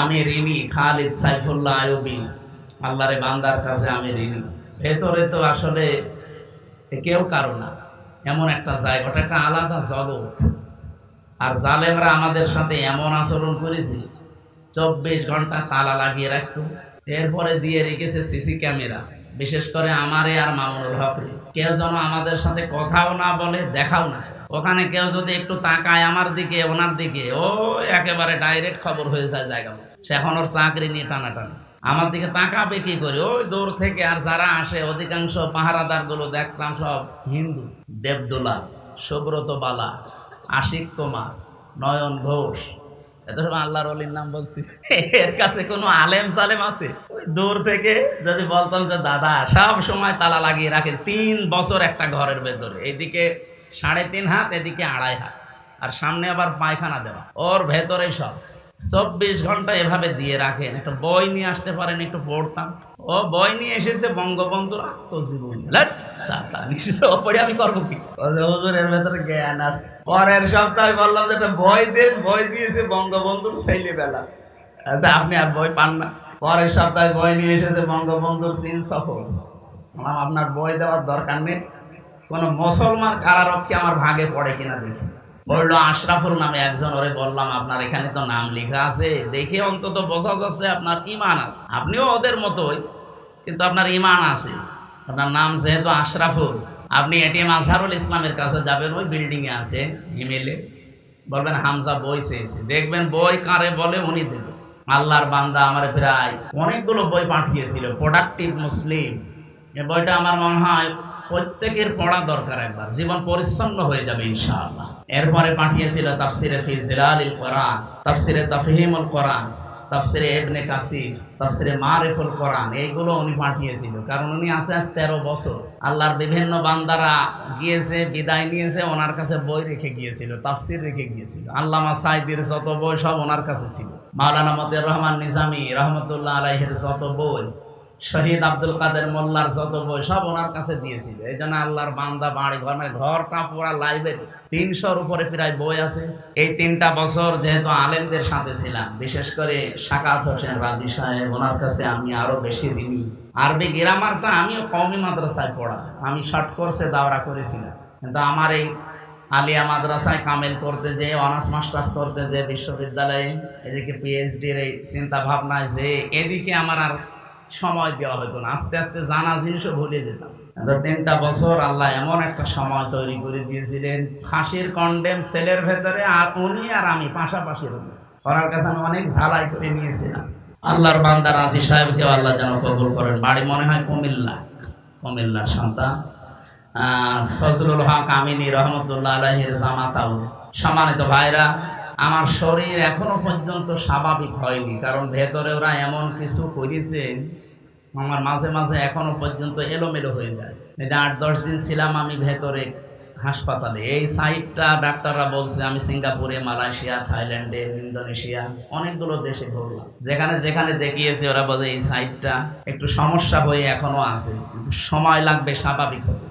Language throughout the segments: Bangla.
আমি ঋণী খালিদ সাইফুল্লাহ আয়ুবী আল্লাহরে বান্দার কাছে আমি ঋণী। ভেতরে তো আসলে কেউ কারও না। এমন একটা জায়গা, ওটা একটা আলাদা জগৎ। আর জালেমরা আমাদের সাথে এমন আচরণ করেছে, চব্বিশ ঘণ্টা তালা লাগিয়ে রাখতো, এরপরে দিয়ে রেখেছে সিসি ক্যামেরা। বিশেষ করে আমারে আর মামুনুল হকরে কেউ যেন আমাদের সাথে কথাও না বলে, দেখাও না। ওখানে কেউ যদি একটু তাকায় আমার দিকে, ওনার দিকে, ও একেবারে ডাইরেক্ট খবর হয়ে যায় জায়গা সে এখন ওর চাকরি নিয়ে টানাটানি। আমার দিকে তাকাবে কি করে? ওই দূর থেকে আর যারা আসে, অধিকাংশ পাহারাদারগুলো দেখতাম সব হিন্দু দেবদোলা সুব্রত বালা, আশিক কুমার, নয়ন ঘোষ। এত সব আল্লাহর অলির নাম বলছি। এর কাছে কোনো আলেম সালেম আছে? ওই দূর থেকে যদি বলতাম যে, দাদা, সব সময় তালা লাগিয়ে রাখে তিন বছর একটা ঘরের ভেতরে। এইদিকে সাড়ে তিন হাত এদিকে আড়াই হাত। আর সামনে আবার পায়খানা দেওয়া। ওর ভেতরে সব। চব্বিশ ঘণ্টা এভাবে দিয়ে রাখেন। একটা বই নিয়ে আসতে পারেন একটু পড়তাম। ও বই নিয়ে এসেছে বঙ্গবন্ধুর আত্মজীবনী। পড়ে আমি করব কি? বলে, হুজুর ভেতরে জ্ঞান আছে। পরের সপ্তাহে বললাম যে একটা বই দেন বই দিয়েছে বঙ্গবন্ধুর ছেলেবেলা। আচ্ছা আপনি আর বই পান না। পরের সপ্তাহে বই নিয়ে এসেছে বঙ্গবন্ধুর চীন সফর আপনার বই দেওয়ার দরকার নেই। কোনো মুসলমান কারারক্ষী আমার ভাগে পড়ে কিনা দেখি। বলল, আশরাফুল নামে একজন, ওরে বললাম, আপনার এখানে তো নাম লেখা আছে। দেখে অন্তত বোঝা যাচ্ছে আপনার ইমান আছে। আপনিও ওদের মতোই কিন্তু আপনার ইমান আছে। আপনার নাম যেহেতু আশরাফুল, আপনি এটিএম আজহারুল ইসলামের কাছে যাবেন, ওই বিল্ডিংয়ে আছে ইমেলে বলবেন, হামজা বই চেয়েছে। দেখবেন, বই কারে বলে উনি দেবে। আল্লাহর বান্দা আমার প্রায় অনেকগুলো বই পাঠিয়েছিল প্রোডাক্টিভ মুসলিম। এই বইটা আমার মনে হয় প্রত্যেকের পড়া দরকার একবার। জীবন পরিচ্ছন্ন হয়ে যাবে ইনশাআল্লাহ। এরপরে পাঠিয়েছিল তাফসিরে ফি জিলালিল কোরআন, তাফসিরে তাফহিমুল কোরআন, তাফসিরে ইবনে কাসির, তাফসিরে মারিফুল কোরআন, এইগুলো উনি পাঠিয়েছিল। কারণ উনি আছে আজ তেরো বছর। আল্লাহর বিভিন্ন বান্দারা গিয়েছে, বিদায় নিয়েছে, ওনার কাছে বই রেখে গিয়েছিল, তাফসির রেখে গিয়েছিল। আল্লামা সাইদির যত বই সব ওনার কাছে ছিল। মাওলানা মতিউর রহমান নিজামী রহমতুল্লাহ আলাইহের যত বই শহীদ আব্দুল কাদের মোল্লার যত বই সব ওনার কাছে দিয়েছিল। এই জন্য আল্লাহর বান্দা, বাড়ি ঘর মানে ঘরটা পুরা লাইব্রেরি তিনশোর উপরে প্রায় বই আছে। এই তিনটা বছর যেহেতু আলেমদের সাথে ছিলাম, বিশেষ করে সাকাত হোসেন রাজি সাহেব, ওনার কাছে আমি আরও বেশি ঋণী। আরবি গ্রামারটা আমিও কমই মাদ্রাসায় পড়া আমি শর্ট কোর্সে দাওরা করেছিলাম। কিন্তু আমার এই আলিয়া মাদ্রাসায় কামেল করতে যে অনার্স মাস্টার্স করতে যে বিশ্ববিদ্যালয়ে এদিকে পিএইচডির এই চিন্তা ভাবনায় যে এদিকে আমার আর সময় দেওয়া হতো না। আস্তে আস্তে জানা জিনিসও ভুলে যেতাম। তিনটা বছর আল্লাহ এমন একটা সময় তৈরি করে দিয়েছিলেন ফাঁসির কন্ডেম সেলের ভেতরে আর উনি আর আমি পাশাপাশি ওনার কাছে আমি অনেক ঝালাই করে নিয়েছিলাম। আল্লাহর বান্দা রাজি সাহেবকেও আল্লাহ যেন কবুল করেন। বাড়ি মনে হয় কুমিল্লা। কুমিল্লার সন্তান ফজলুল হক আমিনী রহমতুল্লাহ আলহের জামাতাও। সম্মানিত ভাইরা আমার শরীর এখনও পর্যন্ত স্বাভাবিক হয়নি, কারণ ভেতরে ওরা এমন কিছু করেছে, আমার মাঝে মাঝে এখনও পর্যন্ত এলোমেলো হয়ে যায়। এই যে আট, দশ দিন ছিলাম আমি ভেতরে হাসপাতালে। এই সাইটটা ডাক্তাররা বলছে আমি সিঙ্গাপুরে, মালয়েশিয়া, থাইল্যান্ডে, ইন্দোনেশিয়া, অনেকগুলো দেশে ঘুরলাম। যেখানে যেখানে দেখিয়েছে, ওরা বলে এই সাইটটা একটু সমস্যা হয়ে এখনও আছে, কিন্তু সময় লাগবে স্বাভাবিক হতে।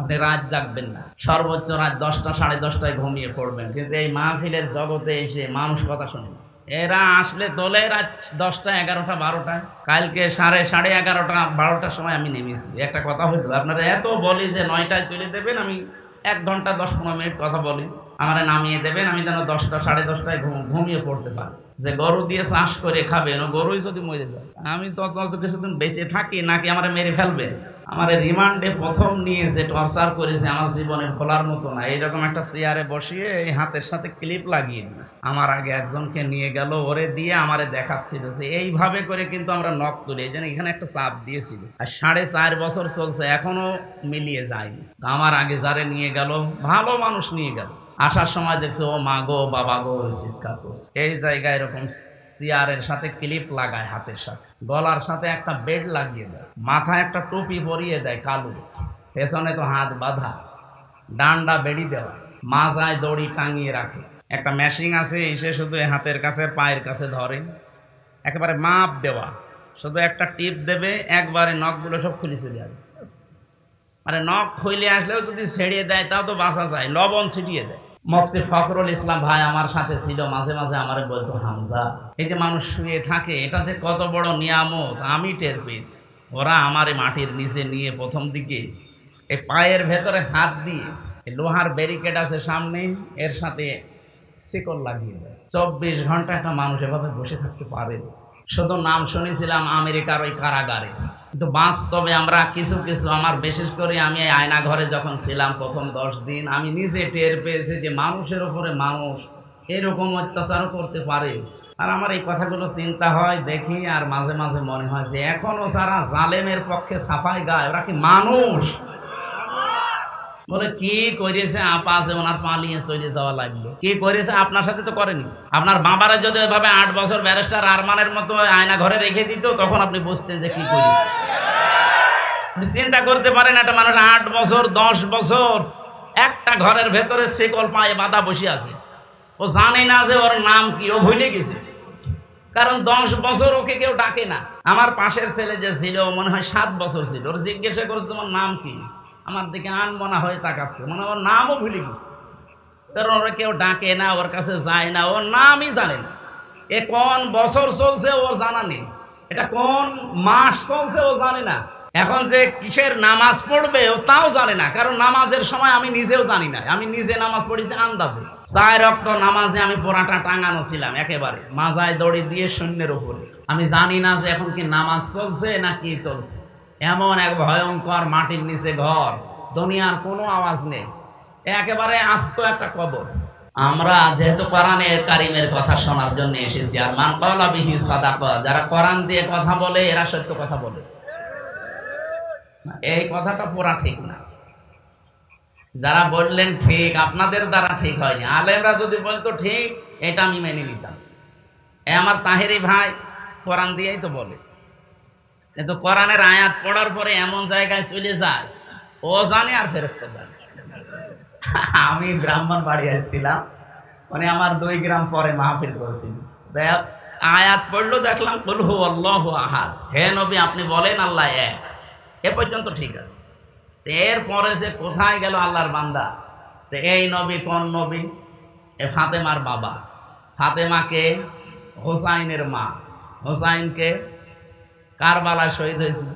আপনি রাত জাগবেন না। সর্বোচ্চ রাত দশটা, সাড়ে দশটায় ঘুমিয়ে পড়বেন। কিন্তু এই মাহফিলের জগতে এসে মানুষ কথা শুনবেন এরা আসলে দলে রাত দশটা, এগারোটা বারোটায় কালকে সাড়ে সাড়ে এগারোটা, বারোটার সময় আমি নেমেছি। একটা কথা হইল, আপনারা এত বলি যে নয়টায় তুলে দেবেন, আমি এক ঘণ্টা, দশ, পনেরো মিনিট কথা বলি। আমারে নামিয়ে দেবেন, আমি যেন দশটা, সাড়ে দশটায় ঘুম- ঘুমিয়ে পড়তে পারি। যে গরু দিয়ে চাষ করে খাবেন গরুই যদি মরে যায়। আমি তত তত কিছুদিন বেঁচে থাকি, নাকি আমার মেরে ফেলবে? আমার রিমান্ডে প্রথম নিয়ে যে টর্চার করেছে, আমার জীবনে ভোলার মতো না। এইরকম একটা চেয়ারে বসিয়ে এই হাতের সাথে ক্লিপ লাগিয়ে দিয়েছে। আমার আগে একজনকে নিয়ে গেল, ওরে দিয়ে আমারে দেখাচ্ছিল যে এইভাবে করে কিন্তু আমরা নখ তুলি। এই এখানে একটা চাপ দিয়েছিল। আর সাড়ে চার বছর চলছে, এখনও মিলিয়ে যায়নি। আমার আগে যারে নিয়ে গেল, ভালো মানুষ নিয়ে গেল। আসার সময় দেখছে, ও মা গো, বাবা গো, চিৎকার করছে। এই জায়গায় এরকম চেয়ারের সাথে ক্লিপ লাগায় হাতের সাথে। গলার সাথে একটা বেড লাগিয়ে দেয়, মাথায় একটা টুপি পরিয়ে দেয় কালো। পেছনে তো হাত বাঁধা, ডান্ডা বেড়ি দেওয়া, মাজায় দড়ি টাঙিয়ে রাখে। একটা মেশিন আছে, এসে শুধু হাতের কাছে, পায়ের কাছে ধরে। একেবারে মাপ দেওয়া, শুধু একটা টিপ দেবে, একবারে নখগুলো সব খুলে চলে যাবে মানে নখ খুলে আসলেও যদি ছেড়িয়ে দেয়, তাও তো বাঁচা যায়, লবণ ছিটিয়ে দেয়। মুফতি ফখরুল ইসলাম ভাই আমার সাথে ছিল, মাঝে মাঝে আমারে বলতো, হামজা, এই যে মানুষ শুয়ে থাকে, এটা যে কত বড় নিয়ামত, আমি টের পেয়েছি। ওরা আমারে মাটির নিচে নিয়ে প্রথম দিকে এই পায়ের ভেতরে হাত দিয়ে লোহার ব্যারিকেড আছে সামনে, এর সাথে শিকল লাগিয়ে দেয়। চব্বিশ ঘণ্টা একটা মানুষ এভাবে বসে থাকতে পারে শুধু নাম শুনেছিলাম আমেরিকার ওই কারাগারে। কিন্তু বাস্তবে আমরা কিছু কিছু আমার বিশেষ করে আমি এই আয়না ঘরে যখন ছিলাম প্রথম দশ দিন, আমি নিজে টের পেয়েছি যে মানুষের উপরে মানুষ এরকম অত্যাচারও করতে পারে। আর আমার এই কথাগুলো চিন্তা হয়, দেখি আর মাঝে মাঝে মনে হয় যে এখনও যারা জালেমের পক্ষে সাফাই গায়, ওরা কি মানুষ? বলে, কি করেছে আপা ওনার পালিয়ে চলে যাওয়া লাগল। কি করেছে আপনার সাথে তো করেনি। আপনার বাবারা যদি এভাবে আট বছর ব্যারিস্টার আরমানের মতো আয়না ঘরে রেখে দিত, তখন আপনি বুঝতেন যে কি করেছে চিন্তা করতে পারেন, একটা মানুষ আট বছর, দশ বছর, একটা ঘরের ভেতরে সেকল পায়ে বাধা বসে আছে। ও জানে না যে ওর নাম কি, ও ভুলে গেছে। কারণ দশ বছর ওকে কেউ ডাকে না। আমার পাশের ছেলে যে ছিল মনে হয় সাত বছর ছিল। ওর জিজ্ঞাসা করছে, তোমার নাম কি? আমার দিকে আনমনা হয়ে তাকাচ্ছে, মনে ওর নামও ভুলে গেছে। কারণ ওরা কেউ ডাকে না, ওর কাছে যায় না, ওর নামই জানে না। এ কোন বছর চলছে ও জানা নেই। এটা কোন মাস চলছে ও জানে না। এখন যে কিসের নামাজ পড়বে ও তাও জানে না। কারণ নামাজের সময় আমি নিজেও জানি না। আমি নিজে নামাজ পড়েছি আন্দাজে। চার রক্ত নামাজে আমি পোড়াটা টাঙানো ছিলাম একেবারে। মাজায় দড়ি দিয়ে শূন্যের উপরে। আমি জানি না যে এখন কি নামাজ চলছে না কি চলছে। এমন এক ভয়ঙ্কর মাটির নিচে ঘর, দুনিয়ার কোনো আওয়াজ নেই। একেবারে আস্ত একটা কবর। আমরা যেহেতু কোরআনের কারিমের কথা শোনার জন্য এসেছি, আর মান কওলা বিহি যারা কোরআন দিয়ে কথা বলে, এরা সত্য কথা বলে। এই কথাটা পুরা ঠিক না। যারা বললেন ঠিক, আপনাদের দ্বারা ঠিক হয়নি। আলেমরা যদি বলতো ঠিক, এটা আমি মেনে নিতাম। এ আমার তাহেরি ভাই কোরআন দিয়েই তো বলে। কিন্তু কোরআনের আয়াত পড়ার পরে এমন জায়গায় চলে যায়, ও জানে আর ফেরস্ত জানে। আমি ব্রাহ্মণ বাড়ি ছিলাম মানে আমার দুই গ্রাম পরে মাহফিল করেছিল দেখ, আয়াত পড়ল, দেখলাম বলহু আল্লাহ আহাদ। হে নবী, আপনি বলেন আল্লাহ এক। এ পর্যন্ত ঠিক আছে। এরপরে যে কোথায় গেল আল্লাহর বান্দা? তো এই নবী কোন নবী? এ ফাতেমার বাবা। ফাতেমাকে হোসাইনের মা। হোসাইনকে কারবালায় শহীদ হয়েছিল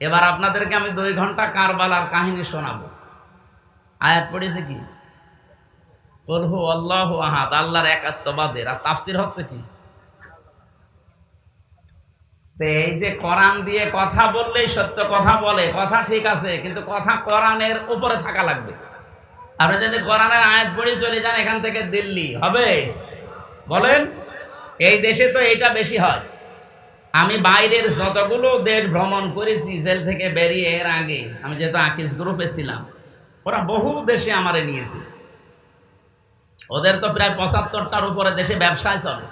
এবার আপনাদেরকে আমি দুই ঘণ্টা কারবালার কাহিনী শোনাবো। আয়াত পড়েছে কি? বলহু আল্লাহ আহাদ, আল্লাহর একাত্মবাদের আর তাফসির হচ্ছে কি? এই যে কোরআন দিয়ে কথা বললেই সত্য কথা বলে, কথা ঠিক আছে, কিন্তু কথা কোরআনের উপরে থাকা লাগবে। আপনি যদি কোরআনের আয়াত পড়ে চলে যান এখান থেকে দিল্লি, হবে? বলেন? এই দেশে তো এইটা বেশি হয়। আমি বাইরের যতগুলো দেশ ভ্রমণ করেছি, জেল থেকে বেরিয়ে এর আগে আমি যেহেতু আকিস গ্রুপে ছিলাম, ওরা বহু দেশে আমারে নিয়েছে। ওদের তো প্রায় পঁচাত্তরটার উপরে দেশে ব্যবসায় চলে।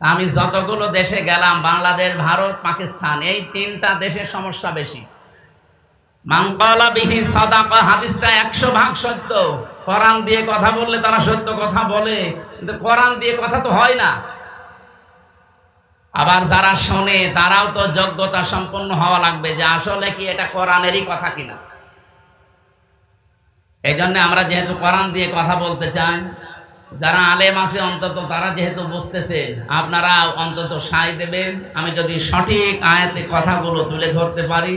আমি যতগুলো দেশে গেলাম, বাংলাদেশ, ভারত, পাকিস্তান, এই তিনটা দেশের সমস্যা বেশি। মাঙ্গলা বিহি সাদাকা, হাদিসটা একশো ভাগ সত্য। কোরআন দিয়ে কথা বললে তারা সত্য কথা বলে, কিন্তু কোরআন দিয়ে কথা তো হয় না। আবার যারা শোনে, তারাও তো যোগ্যতা সম্পন্ন হওয়া লাগবে যে আসলে কি এটা কোরআনেরই কথা কিনা। এই জন্য আমরা যেহেতু কোরআন দিয়ে কথা বলতে চাই, যারা আলেম আছে অন্তত তারা যেহেতু বুঝতেছে, আপনারা অন্তত সাই দেবেন। আমি যদি সঠিক আয়াতে কথাগুলো তুলে ধরতে পারি,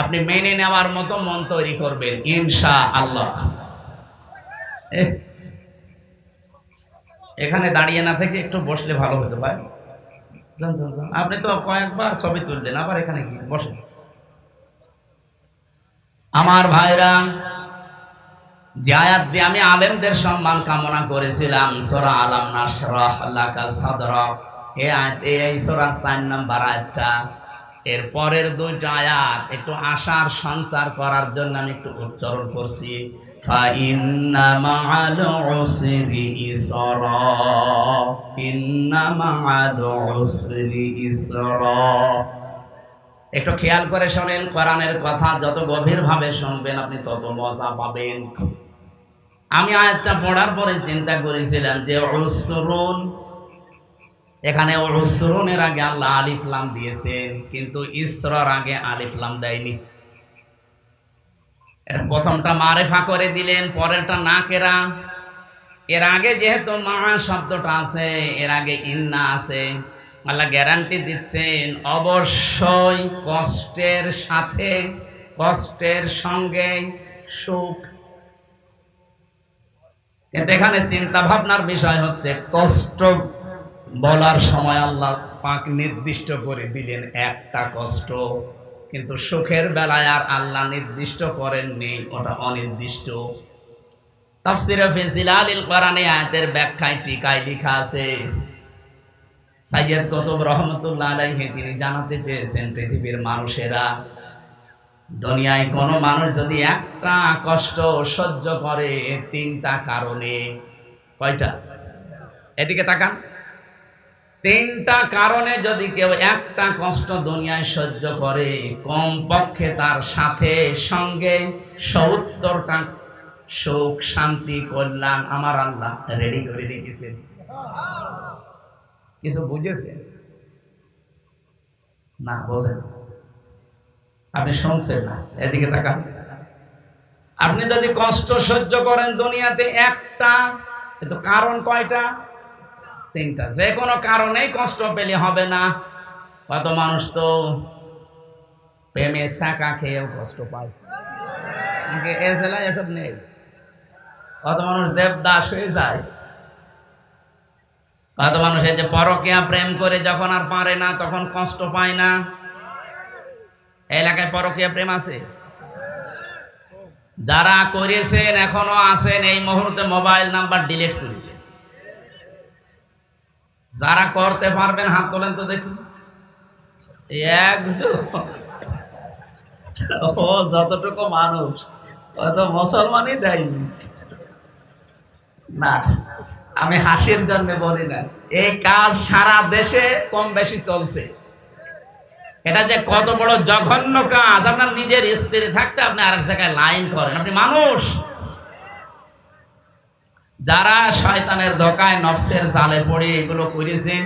আপনি মেনে নেওয়ার মতো মন তৈরি করবেন ইনশা আল্লাহ এখানে দাঁড়িয়ে না থেকে একটু বসলে ভালো হতে ভাই আপনি তো কয়েকবার ছবি তুললেন আবার এখানে কি বসেন। আমার ভাইরা যে আয়াত দিয়ে আমি আলেমদের সম্মান কামনা করেছিলাম। সাদরক এই চার নাম্বার আয়াতটা। এর পরের দুইটা আয়াত একটু আশার সঞ্চার করার জন্য আমি একটু উচ্চারণ করছি। فإن مع العسر يسرا إن مع العسر يسرا একটু খেয়াল করে শোনেন কোরআনের কথা যত গভীরভাবে শুনবেন আপনি তত মজা পাবেন আমি আয়াতটা পড়ার পরে চিন্তা করেছিলাম যে উসরুন এখানে উসরুনের আগে আল্লাহ আলিফলাম দিয়েছেন কিন্তু ইসরর আগে আলিফলাম দেয়নি এটা প্রথমটা মারেফা করে দিলেন, পরেরটা না কেরা? এর আগে যেহেতু মা শব্দটা আছে, এর আগে ইন্না আছে, আল্লাহ গ্যারান্টি দিচ্ছেন, অবশ্যই কষ্টের সাথে, কষ্টের সঙ্গে সুখ। কিন্তু এখানে চিন্তা ভাবনার বিষয় হচ্ছে, কষ্ট বলার সময় আল্লাহ পাক নির্দিষ্ট করে দিলেন একটা কষ্ট। কিন্তু সুখের বেলায় আর আল্লাহ নির্দিষ্ট করেননি, ওটা অনির্দিষ্ট। তাফসিরে ফিজিলালিল কোরআনে আয়াতের ব্যাখ্যায় টিকায় লেখা আছে সাইয়্যদ কুতুব রহমতুল্লাহ আলাইহি, তিনি জানাতে চেয়েছেন পৃথিবীর মানুষেরা, দুনিয়ায় কোনো মানুষ যদি একটা কষ্ট সহ্য করে, তিনটা কারণে। কয়টা? এদিকে তাকান। তিনটা কারণে যদি কেউ একটা কষ্ট দুনিয়ায় সহ্য করে, কমপক্ষে তার সাথে, সঙ্গে সত্তরটা সুখ, শান্তি, কল্যাণ আমার আল্লাহ রেডি করে রেখেছেন কিছু বুঝেছেন না বোঝেন আপনি শুনছেন না, এদিকে তাকান। আপনি যদি কষ্ট সহ্য করেন দুনিয়াতে একটা, কিন্তু কারণ কয়টা? তিনটা। যে কোনো কারণেই কষ্ট পেলে হবে না। কত মানুষ তো প্রেমে শাঁকা খেয়েও কষ্ট পায়। এ এসব নেই? কত মানুষ দেবদাস হয়ে যায়। কত মানুষ এই যে পরকিয়া প্রেম করে যখন আর পারে না, তখন কষ্ট পায় না। এলাকায় পরকিয়া প্রেম আছে? যারা করেছেন, এখনও আছেন, এই মুহূর্তে মোবাইল নাম্বার ডিলিট করে। যারা করতে পারবেন, হাত তোলেন তো দেখি একজন ও, যতটুকু মানুষ অত মুসলমানই দেয়নি না, আমি হাসির জন্য বলি না। এই কাজ সারা দেশে কম বেশি চলছে। এটা যে কত বড় জঘন্য কাজ। আপনার নিজের স্ত্রী থাকতে আপনি আরেক জায়গায় লাইন করেন। আপনি মানুষ। যারা শয়তানের ধোকায় নফসের জালে পড়ে এগুলো করেছেন,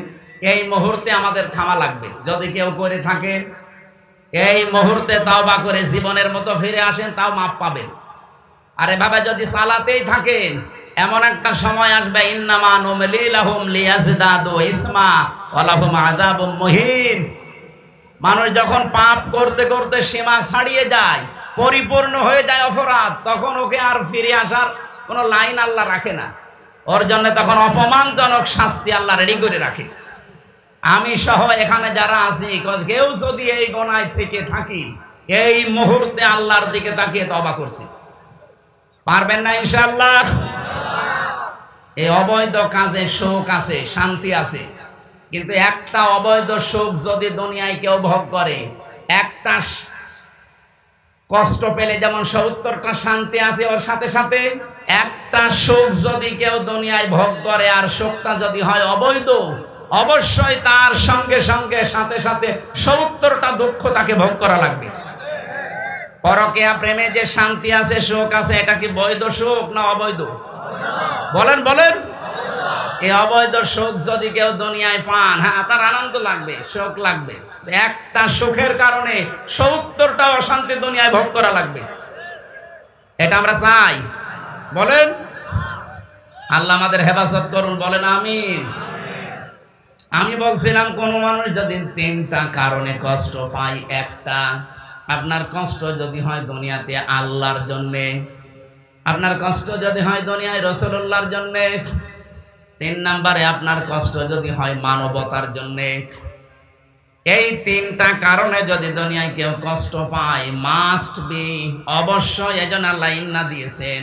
এই মুহূর্তে আমাদের থামা লাগবে। যদি কেউ করে থাকে, এই মুহূর্তে তাও বা করে জীবনের মতো ফিরে আসেন, তাও মাপ পাবেন। আর এভাবে যদি চালাতেই থাকেন, এমন একটা সময় আসবে, ইন্নামা নুমলিলাহুম মানুষ যখন পাপ করতে করতে সীমা ছাড়িয়ে যায়, পরিপূর্ণ হয়ে যায় অপরাধ, তখন ওকে আর ফিরে আসার কোনো লাইন আল্লাহ রাখে না। ওর জন্য তখন অপমানজনক শাস্তি আল্লাহ রেডি করে রাখে। আমি সহ এখানে যারা আছি, কেউ যদি এই গোনায় থেকে থাকি, এই মুহূর্তে আল্লাহর দিকে তাকিয়ে তবা করছি। পারবেন না ইনশাআল্লাহ? এই অবৈধ কাজে শোক আছে, শান্তি আছে। কিন্তু একটা অবৈধ সুখ যদি দুনিয়ায় কেউ ভোগ করে, একটা কষ্ট পেলে যেমন সত্তরটা শান্তি আছে, ওর সাথে সাথে একটা শোক যদি কেউ দুনিয়ায় ভোগ করে আর শোকটা যদি হয় অবৈধ, অবশ্যই তার সঙ্গে সঙ্গে সাথে সাথে সত্তরটা দুঃখ তাকে ভোগ করা লাগবে। পরকেয়া প্রেমে যে শান্তি আছে, শোক আছে, এটা কি বৈধ শোক না অবৈধ? বলেন বলেন। এই অবৈধ সুখ যদি কেউ দুনিয়ায় পান হ্যাঁ আপনার আনন্দ লাগবে সুখ লাগবে। একটা সুখের কারণে সত্তরটা অশান্তি দুনিয়ায় ভোগ করা লাগবে। এটা আমরা চাই। বলেন। আল্লাহ আমাদের হেফাজত করুন, বলেন আমিন। আমি বলছিলাম, কোন মানুষ যদি তিনটা কারণে কষ্ট পায়, একটা, আপনার কষ্ট যদি হয় দুনিয়াতে আল্লাহর জন্যে, আপনার কষ্ট যদি হয় দুনিয়ায় রসুল্লাহর জন্যে তিন নম্বরে আপনার কষ্ট যদি হয় মানবতার জন্যে। এই তিনটা কারণে যদি দুনিয়ায় কেউ কষ্ট পায় মাস্ট বি অবশ্যই এজন আল্লাহ ইন্না দিয়েছেন।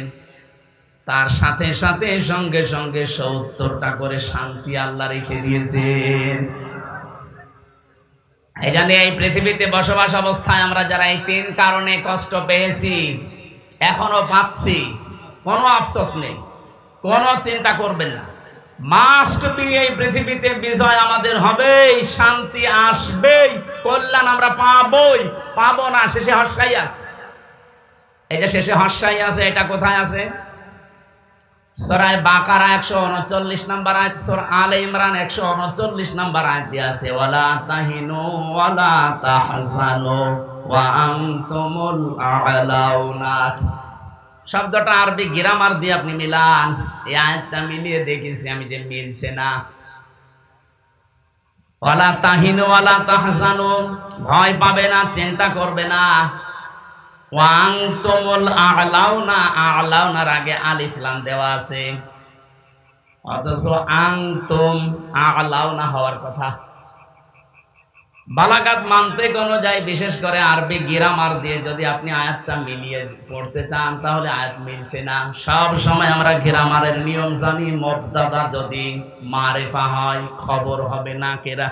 তার সাথে সাথে সঙ্গে সঙ্গে সত্তরটা করে শান্তি আল্লাহ রেখে দিয়েছেন। জন্য এই পৃথিবীতে বসবাস অবস্থায় আমরা যারা এই তিন কারণে কষ্ট পেয়েছি, এখনও পাচ্ছি, কোনো আফসোস নেই, কোনো চিন্তা করবেন না। মাস্ট বি এই পৃথিবীতে বিজয় আমাদের হবেই, শান্তি আসবেই, কল্যাণ আমরা পাবই। পাবো না, শেষে হর্ষাই আছে। যে শেষে হর্ষাই আছে, এটা কোথায় আছে? সরায় বাকারা একশো উনচল্লিশ নাম্বার আয়াত, সর আলে ইমরান একশো উনচল্লিশ নাম্বার আয়াত দিয়ে আছে ওয়া শব্দটা আরবি গ্রামার দিয়ে আপনি মিলান। এই আয়াতটা মিলিয়ে দেখেছি আমি যে মিলছে না। ওয়ালা তাহিনু ওয়ালা তাহসানু ভয় পাবে না, চিন্তা করবে না। ওয়াং তোমল আলাউনা, আলাউনার আগে আলিফ লাম দেওয়া আছে। অথচ আং তোম আলাউনা হওয়ার কথা। বালাগাত মানতে কোনো যায়, বিশেষ করে আরবি গিরামার দিয়ে যদি আপনি আয়াতটা মিলিয়ে পড়তে চান, তাহলে আয়াত মিলছে না। সব সময় আমরা গিরামারের নিয়ম জানি মবদাদা যদি মারেফা হয়, খবর হবে না কেরা।